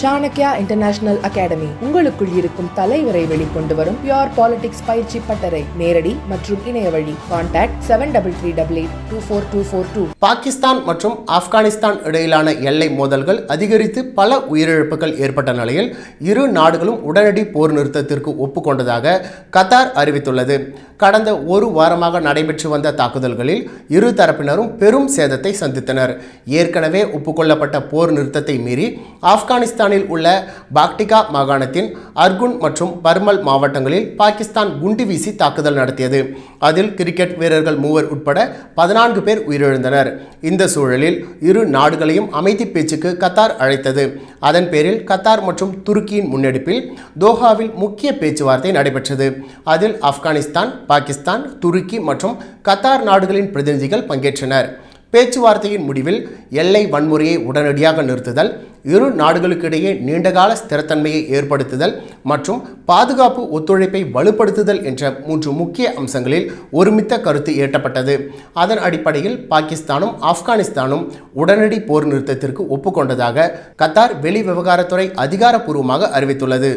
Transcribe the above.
Chanakya international academy உங்களுக்குள் இருக்கும் தலைவரை வெளிக்கொண்டு வரும் பியோர் பாலிடிக்ஸ் பயிற்சி பட்டறை. நேரடி மற்றும் இணைய வழி. Contact seven double three double eight two four two four two Pakistan மற்றும் ஆப்கானிஸ்தான் இடையிலான எல்லை மோதல்கள் அதிகரித்து பல உயிரிழப்புகள் ஏற்பட்ட நிலையில் இரு நாடுகளும் உடனடி போர் நிறுத்தத்திற்கு ஒப்புக்கொண்டதாக கத்தார் அறிவித்துள்ளது. கடந்த ஒரு வாரமாக நடைபெற்று வந்த தாக்குதல்களில் இரு தரப்பினரும் பெரும் சேதத்தை சந்தித்தனர். ஏற்கனவே ஒப்புக்கொள்ளப்பட்ட போர் நிறுத்தத்தை மீறி ஆப்கானிஸ்தான் பாகிஸ்தானில் உள்ள பாக்டிகா மாகாணத்தின் அர்குன் மற்றும் பர்மல் மாவட்டங்களில் பாகிஸ்தான் குண்டு வீசி தாக்குதல் நடத்தியது. அதில் கிரிக்கெட் வீரர்கள் மூவர் உட்பட பதினான்கு பேர் உயிரிழந்தனர். இந்த சூழலில் இரு நாடுகளையும் அமைதி பேச்சுக்கு கத்தார் அழைத்தது. அதன் பேரில் கத்தார் மற்றும் துருக்கியின் முன்னெடுப்பில் தோஹாவில் முக்கிய பேச்சுவார்த்தை நடைபெற்றது. அதில் ஆப்கானிஸ்தான் பாகிஸ்தான் துருக்கி மற்றும் கத்தார் நாடுகளின் பிரதிநிதிகள் பங்கேற்றனர். பேச்சுவார்த்தையின் முடிவில் எல்லை வன்முறையை உடனடியாக நிறுத்துதல் இரு நாடுகளுக்கிடையே நீண்டகால ஸ்திரத்தன்மையை ஏற்படுத்துதல் மற்றும் பாதுகாப்பு ஒத்துழைப்பை வலுப்படுத்துதல் என்ற மூன்று முக்கிய அம்சங்களில் ஒருமித்த கருத்து எட்டப்பட்டது. அதன் அடிப்படையில் பாகிஸ்தானும் ஆப்கானிஸ்தானும் உடனடி போர் நிறுத்தத்திற்கு ஒப்புக்கொண்டதாக கத்தார் வெளிவிவகாரத்துறை அதிகாரப்பூர்வமாக அறிவித்துள்ளது.